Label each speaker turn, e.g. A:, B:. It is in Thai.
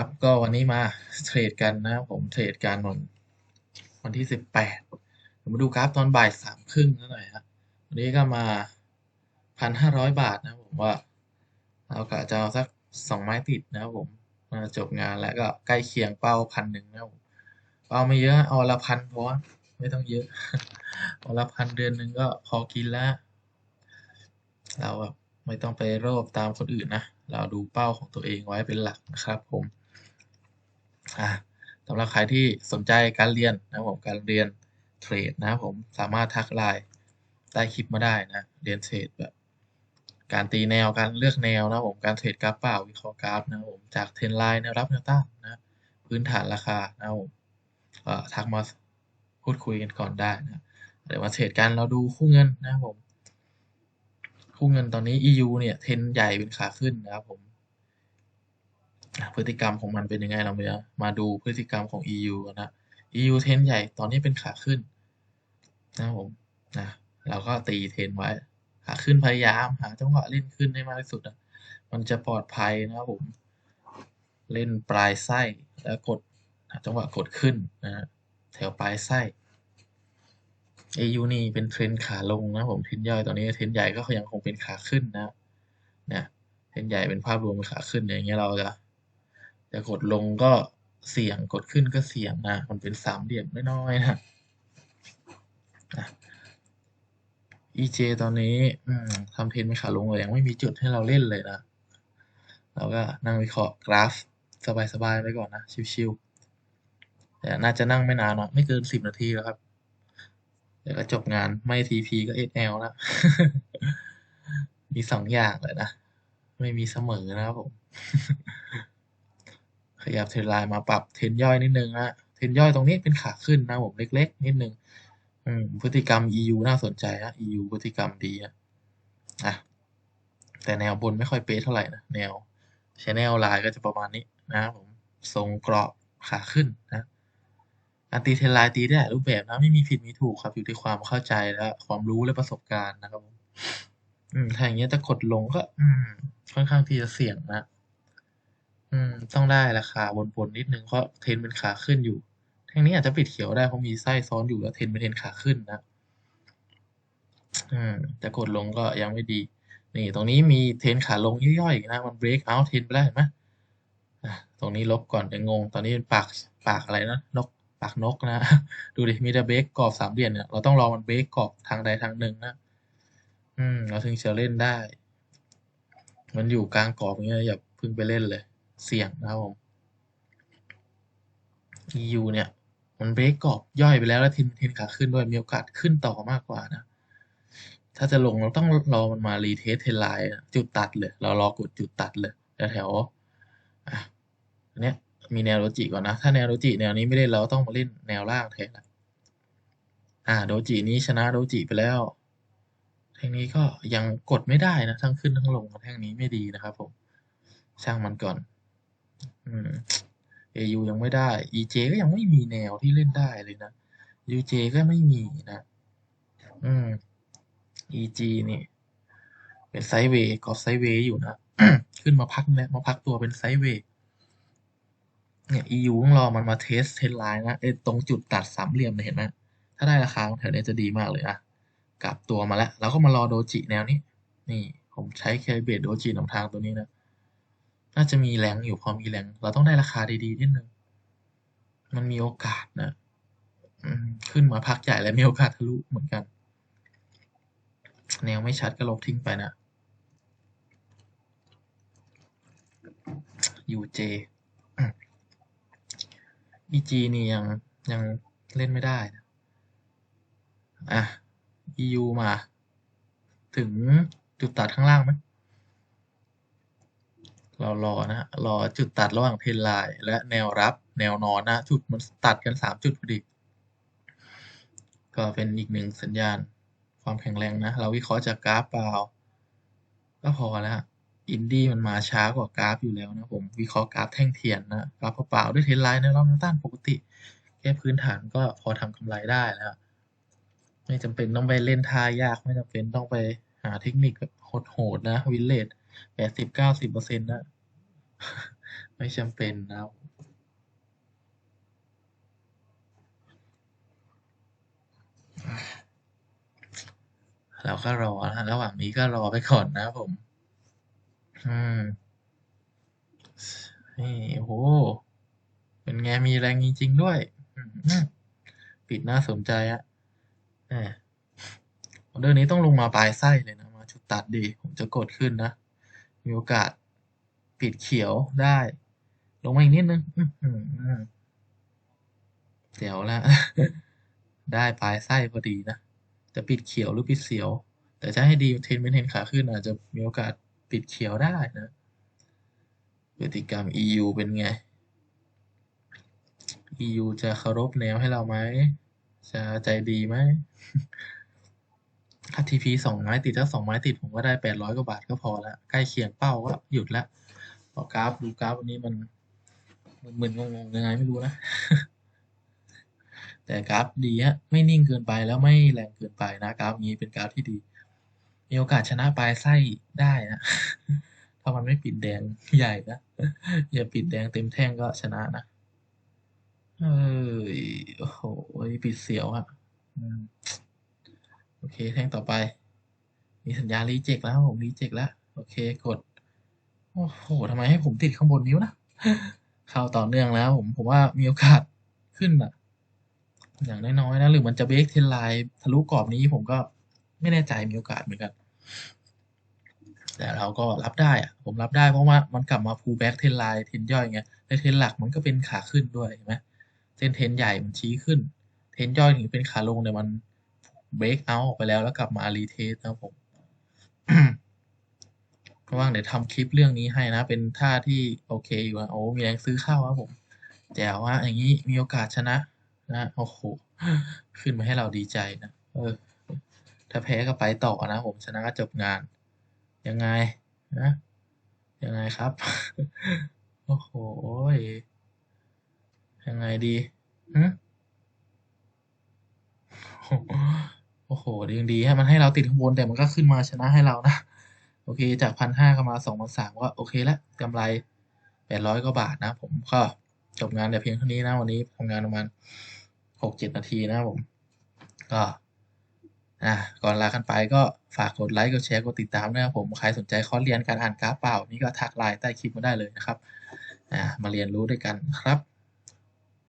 A: ครับก็วันนี้มาเทรดกันนะครับผมเทรดกันวันวันที่สิบแปดมาดูกราฟตอนบ่ายสามครึ่งหน่อยครับวันนี้ก็มาพันห้าร้อยบาทนะผมว่าเรากะจะเอาสักสองไม้ติดนะครับผมมาจบงานแล้วก็ใกล้เคียงเป้าพันหนึ่งนะผมเป้าไม่เยอะเอาละพันพอไม่ต้องเยอะเอาละพันเดือนหนึ่งก็พอกินแล้วเราแบบไม่ต้องไปโลภตามคนอื่นนะ เราดูเป้าของตัวเองไว้เป็นหลักนะครับผม สำหรับใครที่สนใจการเรียนนะผมการเรียนเทรดนะผมสามารถทักไลน์ใต้คลิปมาได้นะเรียนเทรดแบบการตีแนวการเลือกแนวนะผมการเทรดกราฟเปล่าวิเคราะห์กราฟนะผมจากเทรนไลน์แนวรับแนวต้านนะพื้นฐานราคานะครับผมทักมาพูดคุยกันก่อนได้นะเดี๋ยวมาเทรดกันเราดูคู่เงินนะผมคู่เงินตอนนี้ EU เนี่ยเทรนใหญ่เป็นขาขึ้นนะครับผม พฤติกรรมของมันเป็นยังไงเรามามาดูพฤติกรรมของ EU กันนะ EU เทรนใหญ่ตอนนี้เป็นขาขึ้นนะผมนะเราก็ตีเทรนไว้ขาขึ้นพยายามหาจังหวะเล่นขึ้นให้มากที่สุดนะมันจะปลอดภัยนะครับผม เล่นปลายไส้แล้วกดหาจังหวะกดขึ้นนะแถวปลายไส้ AU นี่เป็นเทรนขาลงนะผมเทรนย่อยตอนนี้เทรนใหญ่ก็ยังคงเป็นขาขึ้นนะเนี่ยเทรนใหญ่เป็นภาพรวมเป็นขาขึ้นอย่างเงี้ยเราจะ จะกดลงก็เสี่ยงกดขึ้นก็เสี่ยงนะ มันเป็นสามเหลี่ยมน้อยๆนะนะ EJ ตอนนี้ทำเทรนเป็นขาลงเลยยังไม่มีจุดให้เราเล่นเลยนะเราก็นั่งวิเคราะห์กราฟ สบายๆไปก่อนนะ ชิวๆแต่น่าจะนั่งไม่นานเนาะไม่เกินสิบนาทีแล้วครับเดี๋ยวก็จบงานไม่ TP ก็ SL แล้ว มีสองอย่างเลยนะ ไม่มีเสมอนะครับผม ยับเทรนไลน์มาปรับเทรนย่อยนิดนึงนะเทรนย่อยตรงนี้เป็นขาขึ้นนะผมเล็ก ๆ นิดนึงอืมพฤติกรรม EU น่าสนใจฮะ EU พฤติกรรมดีอะอะแต่แนวบนไม่ค่อยเป๊ะเท่าไหร่นะแนวชแนลไลน์ก็จะประมาณนี้นะครับผมทรงกรอบขาขึ้นนะการตีเทรนไลน์ตีได้หลายรูปแบบนะไม่มีผิดมีถูกครับอยู่ที่ความเข้าใจและความรู้และประสบการณ์นะครับผมอืมถ้าอย่างเงี้ยจะกดลงก็ อืม ค่อนข้างที่จะเสี่ยงนะ อืม ต้องได้ราคาบน ๆ นิดนึงเพราะเทรนเป็นขาขึ้นอยู่ท่งนี้อาจจะปิดเขียวได้ เพราะมีไส้ซ้อนอยู่แล้วเทรนเป็นเทรนขาขึ้นนะ อืมจะกดลงก็ยังไม่ดี นี่ ตรงนี้มีเทรนขาลงย่อยๆอีกนะ มันเบรกเอาเทรนไปแล้วเห็นไหมอะตรงนี้ลบก่อนเดี๋ยวงง ตอนนี้เป็นปากปากอะไรนะนกปากนกนะ ดูดิ มีแต่เบรกกรอบสามเหลี่ยมเนี่ย เราต้องรอมันเบรกกรอบทางใดทางหนึ่งนะ อืม เราถึงจะเล่นได้ มันอยู่กลางกรอบอย่างเงี้ยอย่าเพิ่งไปเล่นเลย เสี่ยงนะครับผม EU เนี่ย มันเบรกกรอบย่อยไปแล้วแล้วทรนทรนขาขึ้นด้วยมีโอกาสขึ้นต่อมากกว่านะ ถ้าจะลงเราต้องรอมันมารีเทสเทนไลน์จุดตัดเลย เรารอกดจุดตัดเลยแถวอะเนี้ยมีแนวโดจิก่อนนะ ถ้าแนวโดจิแนวนี้ไม่เล่นเราต้องมาเล่นแนวล่างแทนนะอ่าโดจินี้ชนะโดจิไปแล้วแท่งนี้ก็ยังกดไม่ได้นะ ทั้งขึ้นทั้งลงแท่งนี้ไม่ดีนะครับผม ช่างมันก่อน อืม AU ยังไม่ได้ EJ ก็ยังไม่มีแนวที่เล่นได้เลยนะ UJ ก็ไม่มีนะ อืม EG นี่ เป็นไซเวย์กอบไซเวย์อยู่นะ ขึ้นมาพักแล้วมาพักตัวเป็นไซเวย์เนี่ย EU ต้องรอมันมาเทสเทนไลน์นะเอ้ตรงจุดตัดสามเหลี่ยมเนี่ยเห็นไหมถ้าได้ราคาแถวนี้จะดีมากเลยอะกลับตัวมาแล้วแล้วก็มารอโดจิแนวนี้ นี่ ผมใช้แคเบตโดจินำทางตัวนี้นะ น่าจะมีแรงอยู่พอมีแรงเราต้องได้ราคาดีๆนิดนึงมันมีโอกาสนะขึ้นมาพักใหญ่แล้วมีโอกาสทะลุเหมือนกัน แนวไม่ชัดก็ลบทิ้งไปนะ UJ อืม EG นี่ยังยังเล่นไม่ได้นะอะ EU มา ถึงจุดตัดข้างล่างไหม เรารอนะฮะรอจุดตัดระหว่างเทรนไลน์และแนวรับแนวนอนนะจุดมันตัดกันสามจุดพอดีก็เป็นอีกหนึ่งสัญญาณความแข็งแรงนะ เราวิเคราะห์จากกราฟเปล่าก็พอแล้วอินดี้มันมาช้ากว่ากราฟอยู่แล้วนะผมวิเคราะห์กราฟแท่งเทียนนะกราฟเปล่าด้วยเทรนไลน์ในรอบแนต้านปกติ แค่พื้นฐานก็พอทำกำไรได้แล้วไม่จำเป็นต้องไปเล่นท่ายากไม่จำเป็นต้องไปหาเทคนิคแบบโหดๆนะวินเลท แปดสิบเก้าสิบเปอร์เซ็นต์นะ ไม่จำเป็นนะครับเราก็รอนะระหว่างนี้ก็รอไปก่อนนะผม อืมนี่โห เป็นไงมีแรงจริงๆด้วย ปิดน่าสนใจอะแหมออเดอร์นี้ต้องลงมาปลายไส้เลยนะ มาชุดตัดดี ผมจะกดขึ้นนะ มีโอกาสปิดเขียวได้ ลงมาอีกนิดนึงเดี๋ยวแล้วได้ปลายไส้พอดีนะ จะปิดเขียวหรือปิดเสียว แต่จะให้ดีเทนเมนเห็นขาขึ้นอาจจะมีโอกาสปิดเขียวได้นะพฤติกรรม EU เป็นไง EU จะเคารพแนวให้เราไหม จะใจดีไหม ถ้า TP สองไม้ติดถ้าสองไม้ติดผมก็ได้แปดร้อยกว่าบาทก็พอแล้วใกล้เคียงเป้าก็หยุดแล้วพอกราฟดูกราฟวันนี้มันมึนๆงงๆยังไงไม่รู้นะ แต่กราฟดีฮะไม่นิ่งเกินไปแล้วไม่แรงเกินไปนะกราฟนี้เป็นกราฟที่ดีมีโอกาสชนะปลายไส้ได้นะถ้ามันไม่ปิดแดงใหญ่นะอย่าปิดแดงเต็มแท่งก็ชนะนะเอ้ยโอ้โหปิดเสียวอะอืม เคแท่งต่อไป มีสัญญารีเจ็คแล้วผมรีเจ็คแล้ว โอเคกด โอ้โหทำไมให้ผมติดข้างบนนิ้วนะเข้าต่อเนื่องแล้วผมผมว่ามีโอกาสขึ้นอะอย่างน้อยๆนะหรือมันจะเบรกเทนไลน์ทะลุกรอบนี้ผมก็ไม่แน่ใจมีโอกาสเหมือนกัน แต่เราก็รับได้อะผมรับได้เพราะว่ามันกลับมาพูแบ็กเทนไลน์เทนย่อยไงในเทนหลักมันก็เป็นขาขึ้นด้วยเห็นไหมเส้นเทนใหญ่มันชี้ขึ้น เทนย่อยถึงเป็นขาลงเนี่ยมัน เบรกเอาออกไปแล้วแล้วกลับมารีเทสนะครับผมก็ว่างเดี๋ยวทำคลิปเรื่องนี้ให้นะ เป็นท่าที่โอเคอยู่อะโอ้มีแรงซื้อเข้าครับผมแจ๋วว่าอย่างนี้มีโอกาสชนะนะโอ้โหขึ้นมาให้เราดีใจนะเออ ถ้าแพ้ก็ไปต่อนะผมชนะก็จบงาน ยังไงนะยังไงครับ โอ้โหยังไงดีหึ โหยังดีฮะมันให้เราติดข้างบนแต่มันก็ขึ้นมาชนะให้เรานะ โอเค จากพันห้าก็มาสองพันสามก็โอเคแล้วกำไรแปดร้อยกว่าบาทนะ ผมก็จบงานแต่เพียงเท่านี้นะวันนี้ทำงานประมาณหกเจ็ดนาทีนะผม ก็อะก่อนลากันไปก็ฝากกดไลค์กดแชร์กดติดตามด้วยครับผมใครสนใจคอร์สเรียนการอ่านกราฟเปล่า นี่ก็ทักไลน์ใต้คลิปมาได้เลยนะครับอ่ามาเรียนรู้ด้วยกันครับ